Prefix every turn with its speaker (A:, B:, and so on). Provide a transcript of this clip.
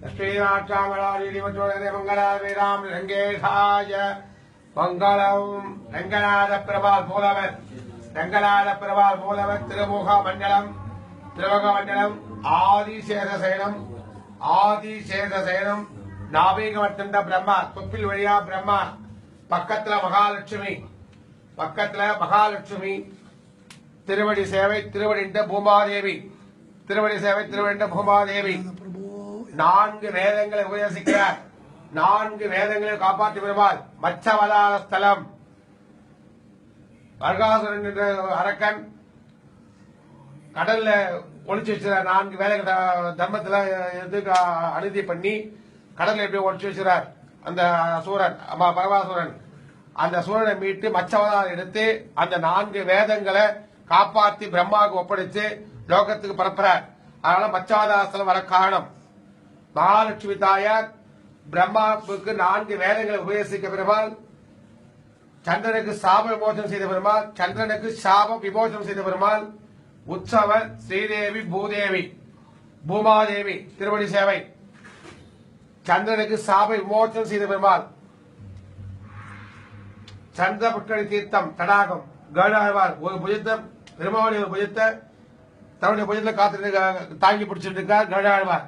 A: ஸ்ரீநாட்டாங்களாதிமச்சோதரே ரங்கேஷாய மங்களம். ரங்கநாத பிரபால் மூலவர் ரங்கநாத பிரபால் மூலவர் திருமுக மண்டலம் திருமுக மண்டலம் ஆதிசேஷசேனம் ஆதிசேஷசேனம் நாபிகமத்தண்ட பிரம்மா. தொப்பில் வழியா பிரம்மா. பக்கத்துல மகாலட்சுமி. பக்கத்துல மகாலட்சுமி. திருவடி சேவை திருவடிண்ட பூமாதேவி. திருவடி சேவை திருவடிண்ட பூமாதேவி. நான்கு வேதங்களை உபதேசிக்கிறார். நான்கு வேதங்களை காப்பாற்றி வருவார். மச்சவதார ஸ்தலம். வர்காசுரன் என்ற அரக்கன் கடல்ல ஒளிச்சு வச்சிருக்கார் நான்கு வேலைகள் தர்மத்துல எதுக்கு பண்ணி கடல்ல எப்படி ஒளிச்சு வச்சிருக்கார் அந்த சூரன் அம்மா அந்த சூரனை மீட்டு மச்சவதாரம் எடுத்து அந்த நான்கு வேதங்களை காப்பாற்றி பிரம்மாவுக்கு ஒப்படைச்சு லோகத்துக்கு பரப்புறார். அதனால மச்சவதாரஸ்தலம் வர காரணம். மகாலட்சுமி தாயார் பிரம்மாவுக்கு நான்கு வேதங்களை உபதேசிக்க பெருமாள் சந்திரனுக்கு சாப விமோசனம் செய்த பெருமாள் சந்திரனுக்கு சாப விமோசனம் செய்த பெருமாள் உற்சவ ஸ்ரீதேவி பூதேவி பூமாதேவி திருவடி சேவை. சந்திரனுக்கு சாப விமோசனம் செய்த பெருமாள் சந்திர புட்கடி தீர்த்தம் தடாகம் கருடாழ்வார் ஒரு புஜத்தை பெருமாவளி ஒரு புஜத்தை தன்னுடைய புஜத்தை காத்து தாங்கி பிடிச்சிட்டு இருக்கார் கருடாழ்வார்.